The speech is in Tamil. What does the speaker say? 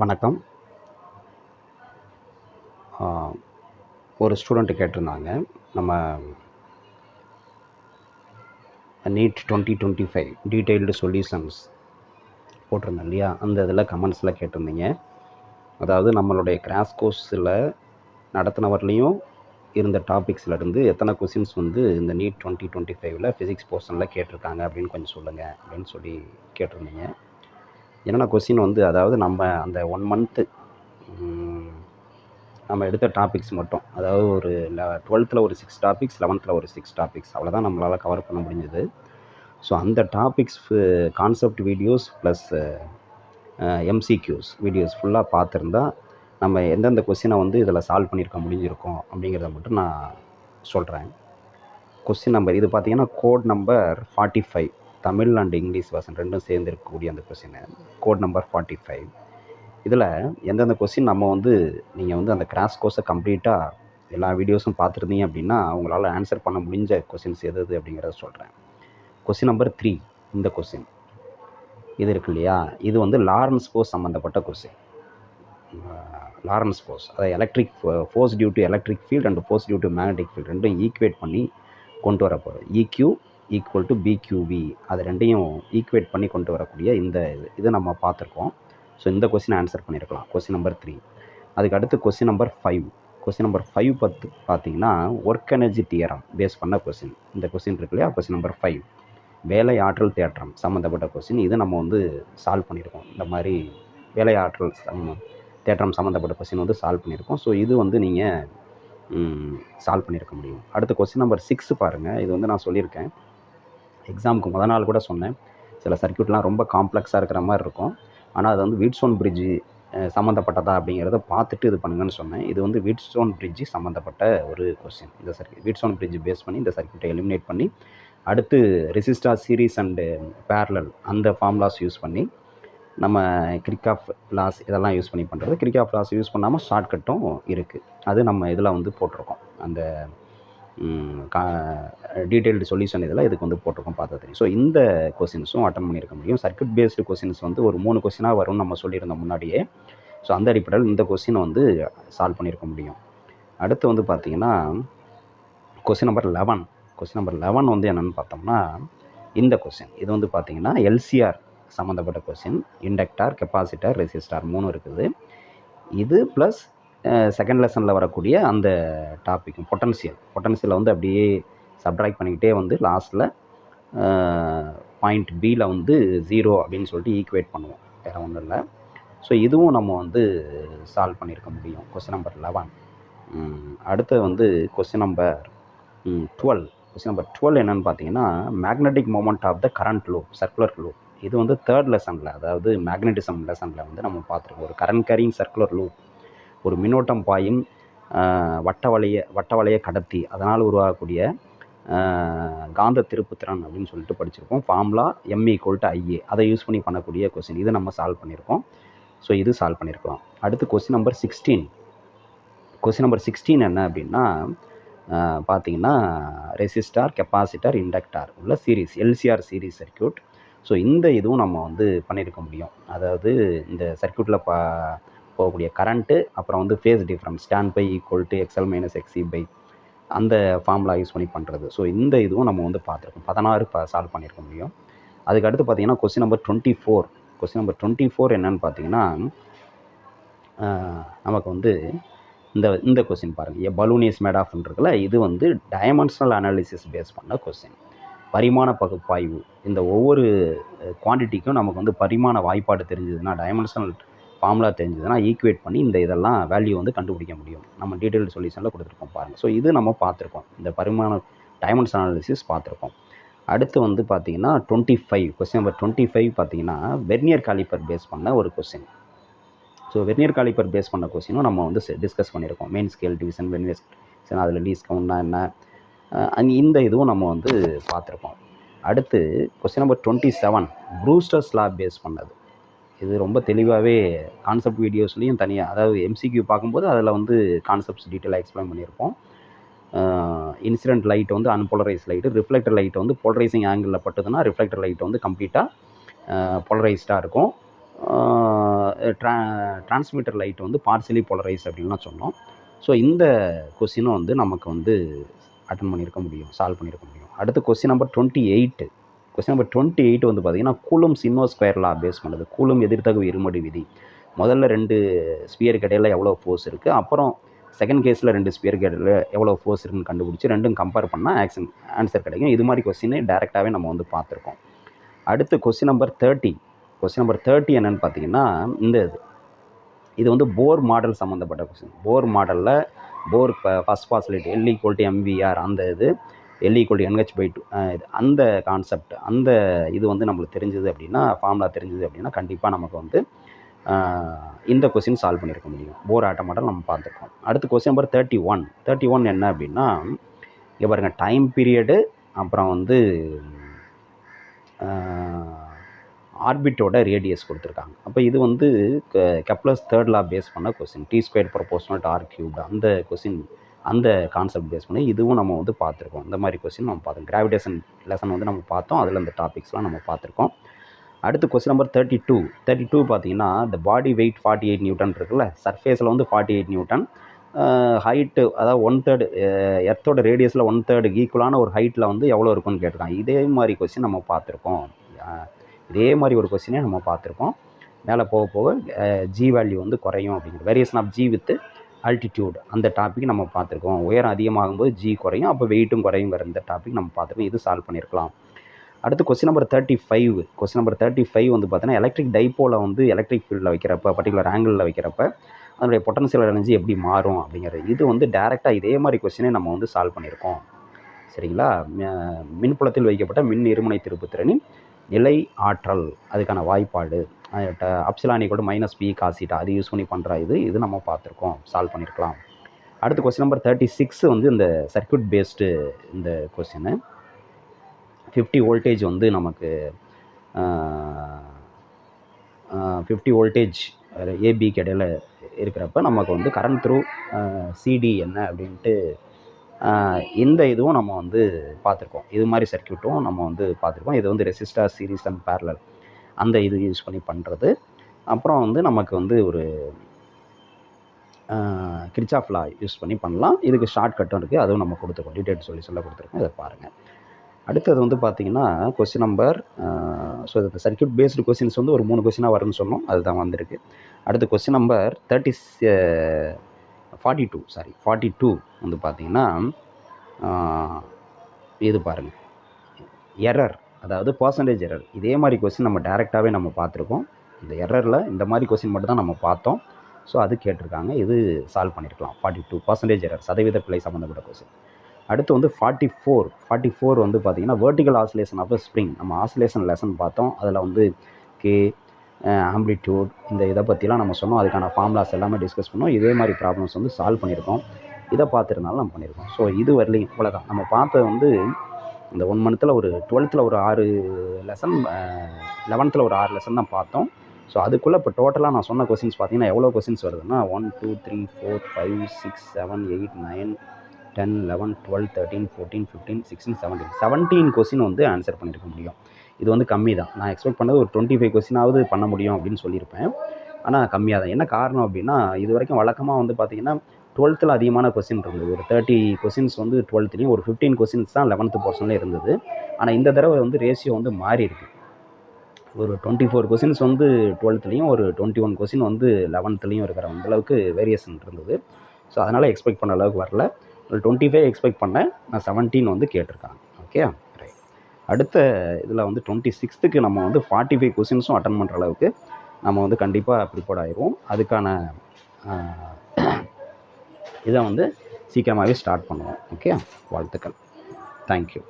வணக்கம். ஒரு ஸ்டூடெண்ட்டு கேட்டிருந்தாங்க. நம்ம NEET twenty twenty five detailed solutions போட்டிருந்தேன் இல்லையா? அந்த இதில் கமெண்ட்ஸில் கேட்டிருந்தீங்க. அதாவது நம்மளுடைய கிராஸ் கோர்ஸில் நடத்தினவர்லேயும் இருந்த டாபிக்ஸில் இருந்து எத்தனை கொஷின்ஸ் வந்து இந்த நீட் டுவெண்ட்டி டுவெண்ட்டி ஃபைவ்ல ஃபிசிக்ஸ் போர்ஷனில் கேட்டிருக்காங்க அப்படின்னு கொஞ்சம் சொல்லுங்கள் அப்படின்னு சொல்லி கேட்டிருந்தீங்க. என்னென்ன கொஸ்டின் வந்து அதாவது நம்ம அந்த ஒன் மந்த்து நம்ம எடுத்த டாபிக்ஸ் மட்டும். அதாவது ஒரு டுவெல்த்தில் ஒரு சிக்ஸ் டாபிக்ஸ் லெவன்த்தில் ஒரு சிக்ஸ் டாபிக்ஸ் அவ்வளோதான் நம்மளால் கவர் பண்ண முடிஞ்சது. ஸோ அந்த topics concept videos plus MCQs videos ஃபுல்லாக பார்த்துருந்தா நம்ம எந்தெந்த கொஸ்டினை வந்து இதில் சால்வ் பண்ணியிருக்க முடிஞ்சிருக்கோம் அப்படிங்கிறத மட்டும் நான் சொல்கிறேன் கொஸ்டின் நம்பர் இது பார்த்தீங்கன்னா code number forty five Tamil and English version ரெண்டும் சேர்ந்து இருக்கக்கூடிய அந்த question code number forty five இதில் எந்தெந்த கொஸ்டின் நம்ம வந்து நீங்கள் வந்து அந்த கிராஸ் கோர்ஸை கம்ப்ளீட்டாக எல்லா வீடியோஸும் பார்த்துருந்தீங்க அப்படின்னா உங்களால் ஆன்சர் பண்ண முடிஞ்ச கொஸ்டின்ஸ் எது அப்படிங்கிறத சொல்கிறேன் கொஸ்டின் நம்பர் த்ரீ இந்த கொஸ்டின் இது இருக்கு இல்லையா? இது வந்து லாரன்ஸ் ஃபோர்ஸ் சம்மந்தப்பட்ட கொஸ்டின் லாரன்ஸ் ஃபோர்ஸ் அதாவது electric force due to electric field and force due to magnetic field ரெண்டும் ஈக்குவேட் பண்ணி கொண்டு வர போகிறோம் ஈக்யூ ஈக்குவல் டு பிக்யூவி அது ரெண்டையும் ஈக்குவேட் பண்ணி கொண்டு வரக்கூடிய இந்த இது இது நம்ம பார்த்துருக்கோம். ஸோ இந்த கொஸ்டின் ஆன்சர் பண்ணியிருக்கலாம் கொஸ்டின் நம்பர் த்ரீ அதுக்கு அடுத்து question number five question number five பத்து பார்த்தீங்கன்னா ஒர்க் எனர்ஜி தியரம் பேஸ் பண்ண கொஸ்டின் இந்த கொஸ்டின் இருக்கு இல்லையா? கொஸ்டின் நம்பர் ஃபைவ் வேலை ஆற்றல் தேற்றம் சம்மந்தப்பட்ட கொஸ்டின் இது நம்ம வந்து சால்வ் பண்ணியிருக்கோம் இந்த மாதிரி வேலை ஆற்றல் தேற்றம் சம்மந்தப்பட்ட கொஸ்டின் வந்து சால்வ் பண்ணியிருக்கோம் ஸோ இது வந்து நீங்கள் சால்வ் பண்ணியிருக்க முடியும். அடுத்த கொஸ்டின் நம்பர் சிக்ஸ் பாருங்கள் இது வந்து நான் சொல்லியிருக்கேன். எக்ஸாமுக்கு முத நாள் கூட சொன்னேன். சில சர்க்யூட்லாம் ரொம்ப காம்ப்ளெக்ஸாக இருக்கிற மாதிரி இருக்கும். ஆனால் அது வந்து வீட்ஸ்டோன் பிரிட்ஜு சம்மந்தப்பட்டதா அப்படிங்கிறத பார்த்துட்டு இது பண்ணுங்கன்னு சொன்னேன். இது வந்து வீட்ஸ்டோன் பிரிட்ஜு சம்மந்தப்பட்ட ஒரு கொஸ்டின் இந்த சர்க்கியூட் வீட்ஸ்டோன் பிரிட்ஜ் பேஸ் பண்ணி இந்த சர்க்யூட்டை எலிமினேட் பண்ணி அடுத்து ரெசிஸ்டார் சீரீஸ் அண்டு பேரலல் அந்த ஃபார்முலாஸ் யூஸ் பண்ணி நம்ம கிரிக்காஃப் லாஸ் இதெல்லாம் யூஸ் பண்ணி பண்ணுறது கிரிக்காஃப் லாஸ் யூஸ் பண்ணாமல் ஷார்ட்கட்டும் இருக்குது அது நம்ம இதில் வந்து போட்டிருக்கோம். அந்த டீட்டெயில்டு சொல்யூஷன் இதெல்லாம் இதுக்கு வந்து போட்டிருக்கோம் பார்த்தா தெரியும். ஸோ இந்த கொஸ்டின்ஸும் அட்டன் பண்ணியிருக்க முடியும். சர்க்கியூட் பேஸ்டு கொஸ்டின்ஸ் வந்து ஒரு மூணு கொஸ்டினாக வரும்னு நம்ம சொல்லியிருந்தோம் முன்னாடியே. ஸோ அந்த அடிப்படையில் இந்த கொஸ்டினை வந்து சால்வ் பண்ணியிருக்க முடியும். அடுத்து வந்து பார்த்திங்கன்னா question number eleven question number eleven வந்து என்னென்னு பார்த்தோம்னா இந்த கொஸ்டின் இது வந்து பார்த்திங்கன்னா எல்சிஆர் சம்மந்தப்பட்ட கொஸ்டின் இண்டக்டார் கெப்பாசிட்டர் ரெசிஸ்டார் மூணு இருக்குது. இது ப்ளஸ் செகண்ட் லெசனில் வரக்கூடிய அந்த டாப்பிக்கும் பொட்டன்சியல் பொட்டன்சியலை வந்து அப்படியே சப்ட்ராக்ட் பண்ணிக்கிட்டே வந்து லாஸ்ட்டில் பாயிண்ட் பியில் வந்து ஜீரோ அப்படின்னு சொல்லிட்டு ஈக்குவேட் பண்ணுவோம். வேறு ஒன்றும் இல்லை. ஸோ இதுவும் நம்ம வந்து சால்வ் பண்ணியிருக்க முடியும். கொஸ்டின் நம்பர் லெவன் அடுத்து வந்து question number twelve question number twelve என்னென்னு பார்த்தீங்கன்னா magnetic moment of the current loop circular loop இது வந்து தேர்ட் லெசனில் அதாவது மேக்னெட்டிசம் லெசனில் வந்து நம்ம பார்த்துருக்கோம். ஒரு கரண்ட் கேரிங் சர்க்குலர் லூப் ஒரு மின்னோட்டம் பாயும் வட்ட வளைய வட்ட வளைய கடத்தி அதனால் உருவாகக்கூடிய காந்த திருப்புத்திறன் அப்படின்னு சொல்லிட்டு படிச்சிருக்கோம். Formula M equal to I A அதை யூஸ் பண்ணி பண்ணக்கூடிய கொஸ்டின் இது நம்ம சால்வ் பண்ணியிருக்கோம் ஸோ இது சால்வ் பண்ணியிருக்கலாம் அடுத்து question number sixteen question number sixteen என்ன அப்படின்னா பார்த்தீங்கன்னா ரெசிஸ்டார் கெப்பாசிட்டர் இண்டக்டார் உள்ள series LCR series circuit so இந்த இதுவும் நம்ம வந்து பண்ணியிருக்க முடியும். அதாவது இந்த சர்க்கியூட்டில் பா போகக்கூடிய கரண்ட்டு அப்புறம் வந்து phase difference tan phi equal to XL minus XC by அந்த ஃபார்முலா யூஸ் பண்ணி பண்ணுறது ஸோ இந்த இதுவும் நம்ம வந்து பார்த்துருக்கோம். பதினாறு ப சால்வ் பண்ணியிருக்க முடியும். அதுக்கு அடுத்து பார்த்தீங்கன்னா question number twenty four question number twenty four என்னென்னு பார்த்தீங்கன்னா நமக்கு வந்து இந்த இந்த கொஸ்டின் பாருங்கள் a balloon is made of இருக்குல்ல இது வந்து டைமென்ஷனல் அனாலிசிஸ் பேஸ் பண்ண கொஸ்டின் பரிமாண பகுப்பாய்வு. இந்த ஒவ்வொரு குவான்டிட்டிக்கும் நமக்கு வந்து பரிமாண வாய்ப்பாடு தெரிஞ்சதுன்னா டைமென்ஷனல் ஃபார்முலா தெரிஞ்சதுன்னா ஈக்குவேட் பண்ணி இந்த இதெல்லாம் வேல்யூ வந்து கண்டுபிடிக்க முடியும். நம்ம டீட்டெயில் சொல்யூஷனில் கொடுத்துருக்கோம் பாருங்கள் ஸோ இது நம்ம பார்த்துருக்கோம். இந்த பரிமாண டைமண்ட்ஸ் அனாலிசிஸ் பார்த்துருக்கோம். அடுத்து வந்து பார்த்தீங்கன்னா twenty five question number twenty five பார்த்தீங்கன்னா வெர்னியர் காலிப்பர் பேஸ் பண்ண ஒரு question so vernier caliper base பண்ண கொஸ்டினும் நம்ம வந்து டிஸ்கஸ் பண்ணியிருக்கோம். மெயின் ஸ்கேல் டிவிஷன் வெர்னியர் அதில் லீஸ் கவுண்ட்னா என்ன? இந்த இதுவும் நம்ம வந்து பார்த்துருக்கோம். அடுத்து question number twenty seven Brewster slab base பண்ணது. இது ரொம்ப தெளிவாகவே கான்செப்ட் வீடியோஸ்லேயும் தனியாக அதாவது எம்சிக்யூ பார்க்கும்போது அதில் வந்து கான்செப்ட்ஸ் டீட்டெயிலாக எக்ஸ்பிளைன் பண்ணியிருப்போம். இன்சிடென்ட் லைட் வந்து அன்போலரைஸ் லைட்டு ரிஃப்ளெக்டர் லைட் வந்து போலரைசிங் ஆங்கிளில் பட்டுதுன்னா ரிஃப்ளெக்டர் லைட் வந்து கம்ப்ளீட்டாக போலரைஸ்டாக இருக்கும். ட்ரா டிரான்ஸ்மிட்டர் லைட் வந்து பார்சலி போலரைஸ் அப்படின்லாம் சொன்னோம். ஸோ இந்த கொஸ்டினும் வந்து நமக்கு வந்து அட்டன் பண்ணியிருக்க முடியும் சால்வ் பண்ணியிருக்க முடியும். அடுத்து question number twenty eight question number twenty eight வந்து பார்த்தீங்கன்னா கூலும் சின்னோ ஸ்கொயர் லா பேஸ் பண்ணுது. கூலும் எதிர்த்தகு இருமடி விதி. முதல்ல ரெண்டு ஸ்பியருக்கு இடையில எவ்வளோ ஃபோர்ஸ் இருக்குது அப்புறம் செகண்ட் கேஸில் ரெண்டு ஸ்பியருக்கு இடையில எவ்வளோ ஃபோர்ஸ் இருக்குன்னு கண்டுபிடிச்சி ரெண்டும் கம்பேர் பண்ணால் ஆக்ஷன் ஆன்சர் கிடைக்கும். இது மாதிரி கொஸ்டினை டேரெக்டாகவே நம்ம வந்து பார்த்துருக்கோம் அடுத்து question number thirty question number thirty என்னன்னு பார்த்தீங்கன்னா இந்த இது. இது வந்து போர் மாடல் சம்மந்தப்பட்ட கொஸ்டின் போர் மாடலில் Bohr first possibility L equal to MVR அந்த இது. L equal to NH by two அந்த கான்செப்ட் அந்த இது வந்து நம்மளுக்கு தெரிஞ்சது அப்படின்னா ஃபார்முலா தெரிஞ்சது அப்படின்னா கண்டிப்பாக நமக்கு வந்து இந்த கொஸ்டின் சால்வ் பண்ணியிருக்க முடியும். போர் ஆட்டோமேட்டாக நம்ம பார்த்துருக்கோம். அடுத்து question number thirty one thirty one என்ன அப்படின்னா இங்கே பாருங்கள் டைம் பீரியடு அப்புறம் வந்து ஆர்பிட்டோட ரேடியஸ் கொடுத்துருக்காங்க. அப்போ இது வந்து கெப்ளஸ் தேர்ட் லா பேஸ் பண்ண question T square proportional to R cubed அந்த கொஸ்டின் அந்த கான்செப்ட் பேஸ் பண்ணி இதுவும் நம்ம வந்து பார்த்துருக்கோம். இந்த மாதிரி கொஸ்டின் நம்ம பார்த்தோம் கிராவிடேஷன் லெசன் வந்து நம்ம பார்த்தோம். அதில் இந்த டாபிக்ஸ்லாம் நம்ம பார்த்துருக்கோம். அடுத்து question number thirty two thirty two பார்த்தீங்கன்னா இந்த body weight forty eight newton இருக்குல்ல சர்ஃபேஸில் வந்து ஃபார்ட்டி எயிட் நியூட்டன் ஹைட்டு அதாவது ஒன் தேர்டு எர்த்தோட ரேடியஸில் ஒன் தேர்டு ஈக்குவலான ஒரு ஹைட்டில் வந்து எவ்வளோ இருக்குன்னு கேட்டிருக்காங்க. இதே மாதிரி கொஸ்டின் நம்ம பார்த்துருக்கோம். இதே மாதிரி ஒரு கொஸ்டினே நம்ம பார்த்துருக்கோம். மேலே போக போக ஜி வேல்யூ வந்து குறையும் அப்படிங்கிற variation of g with altitude அந்த டாபிக் நம்ம பார்த்துருக்கோம். உயரம் அதிகமாகும்போது ஜி குறையும் அப்போ வெயிட்டும் குறையுங்கிற இந்த டாபிக் நம்ம பார்த்துருக்கோம். இது சால்வ் பண்ணியிருக்கலாம் அடுத்து question number thirty five question number thirty five வந்து பார்த்தீங்கன்னா எலக்ட்ரிக் டைப்போலை வந்து எலக்ட்ரிக் ஃபீல்டில் வைக்கிறப்ப பர்டிகுலர் ஆங்கிளில் வைக்கிறப்ப அதனுடைய பொட்டன்சியல் எனர்ஜி எப்படி மாறும் அப்படிங்கிறது. இது வந்து டேரெக்டாக இதே மாதிரி கொஸ்டினே நம்ம வந்து சால்வ் பண்ணியிருக்கோம். சரிங்களா? மின்புலத்தில் வைக்கப்பட்ட மின் இருமுனை திருப்புத்திறனின் நிலை ஆற்றல் அதுக்கான வாய்ப்பாடு. அப்சிலானி கூட மைனஸ் பி காசிட்டா அது யூஸ் பண்ணி பண்ணுற இது. இது நம்ம பார்த்துருக்கோம். சால்வ் பண்ணியிருக்கலாம் அடுத்து கொஸ்டின் நம்பர் தேர்ட்டி சிக்ஸ் வந்து இந்த சர்க்யூட் பேஸ்டு இந்த கொஸ்டின் ஃபிஃப்டி வோல்டேஜ் வந்து நமக்கு ஃபிஃப்டி வோல்டேஜ் ஏபிக்கு இடையில் இருக்கிறப்ப நமக்கு வந்து கரண்ட் த்ரூ சிடி என்ன அப்படின்ட்டு இந்த இதுவும் நம்ம வந்து பார்த்துருக்கோம். இது மாதிரி சர்க்யூட்டும் நம்ம வந்து பார்த்துருக்கோம். இது வந்து ரெசிஸ்டார் சீரிஸ் அண்ட் பேரலல் அந்த இது யூஸ் பண்ணி பண்ணுறது அப்புறம் வந்து நமக்கு வந்து ஒரு கிரிச்சாஃப் லா யூஸ் பண்ணி பண்ணலாம். இதுக்கு ஷார்ட் கட்டும் இருக்குது அதுவும் நம்ம கொடுத்துருக்கோம். டீட்டெயில் சொல்லி சொல்ல கொடுத்துருக்கோம். இதை பாருங்கள் அடுத்தது வந்து பார்த்தீங்கன்னா கொஸ்டின் நம்பர் ஸோ இந்த சர்க்கியூட் பேஸ்டு கொஸ்டின்ஸ் வந்து ஒரு மூணு கொஸ்டினாக வரும்னு சொன்னோம். அதுதான் வந்திருக்கு. அடுத்து question number thirty forty two sorry forty two வந்து பார்த்தீங்கன்னா இது பாருங்கள் எரர் அதாவது பர்சன்டேஜ் எரர் இதே மாதிரி கொஸ்டின் நம்ம டேரெக்டாகவே நம்ம பார்த்துருக்கோம். இந்த எரரில் இந்த மாதிரி கொஸ்டின் மட்டும் தான் நம்ம பார்த்தோம். ஸோ அது கேட்டிருக்காங்க. இது சால்வ் பண்ணியிருக்கலாம் ஃபார்ட்டி டூ பர்சன்டேஜ் எரர் சதவீத பிள்ளை சம்மந்தப்பட்ட கொஸ்டின் அடுத்து வந்து ஃபார்ட்டி ஃபோர் ஃபார்ட்டி ஃபோர் வந்து பார்த்தீங்கன்னா வெர்டிகல் ஆசிலேஷன் ஆஃப் ஸ்ப்ரிங் நம்ம ஆசிலேஷன் லெசன் பார்த்தோம். அதில் வந்து கே ஆம்பிளிடியூட் இந்த இதை பற்றிலாம் நம்ம சொன்னோம். அதுக்கான ஃபார்முலாஸ் எல்லாமே டிஸ்கஸ் பண்ணோம். இதே மாதிரி ப்ராப்ளம்ஸ் வந்து சால்வ் பண்ணியிருக்கோம். இதை பார்த்துருந்தாலும் நம்ம பண்ணியிருக்கோம். ஸோ இது வரலையும் இவ்வளோதான் நம்ம பார்த்தது வந்து இந்த ஒன் மந்த்தில் ஒரு டுவெல்த்தில் ஒரு ஆறு லெசன் லெவன்த்தில் ஒரு ஆறு லெசன் தான் பார்த்தோம். ஸோ அதுக்குள்ளே இப்போ டோட்டலாக நான் சொன்ன கொஸ்டின்ஸ் பார்த்தீங்கன்னா எவ்வளோ கொஸ்டின்ஸ் வருதுன்னா one two three four five six seven eight nine ten eleven twelve thirteen fourteen fifteen sixteen seventeen seventeen question வந்து ஆன்சர் பண்ணியிருக்க முடியும். இது வந்து கம்மி தான். நான் எக்ஸ்பெக்ட் பண்ணது ஒரு டுவெண்ட்டி ஃபைவ் கொஸ்டினாவது பண்ண முடியும் அப்படின்னு சொல்லியிருப்பேன். ஆனால் கம்மியாக தான். என்ன காரணம் அப்படின்னா இது வரைக்கும் வழக்கமாக வந்து பார்த்திங்கன்னா டுவெல்த்தில் அதிகமான கொஸ்டின் இருந்தது. ஒரு தேர்ட்டி கொஸ்டின்ஸ் வந்து டுவெல்த்துலேயும் ஒரு ஃபிஃப்டீன் கொஸ்டின்ஸ் தான் லெவன்த்து போர்ஷனில் இருந்தது. ஆனால் இந்த தடவை வந்து ரேஷியோ வந்து மாறி இருக்கு. ஒரு டுவெண்ட்டி ஃபோர் கொஸ்டின்ஸ் வந்து டுவெல்த்துலேயும் ஒரு டுவெண்ட்டி ஒன் கொஸ்டின் வந்து லெவன்த்துலேயும் இருக்கிற அந்தளவுக்கு வேரியேஷன் இருந்தது. ஸோ அதனால் எக்ஸ்பெக்ட் பண்ண அளவுக்கு வரல. ஒரு டுவெண்ட்டி ஃபைவ் எக்ஸ்பெக்ட் பண்ணேன். நான் செவன்டீன் வந்து கேட்டிருக்காங்க. ஓகே ரைட் அடுத்த இதில் வந்து டுவெண்ட்டி சிக்ஸ்த்துக்கு நம்ம வந்து ஃபார்ட்டி ஃபைவ் கொஸ்டின்ஸும் அட்டன் பண்ணுற அளவுக்கு நம்ம வந்து கண்டிப்பாக ப்ரிப்பேர்ட் ஆயிடுவோம். அதுக்கான இதை வந்து சீக்கிரமாகவே ஸ்டார்ட் பண்ணுவோம். ஓகே வாழ்த்துக்கள். தேங்க்யூ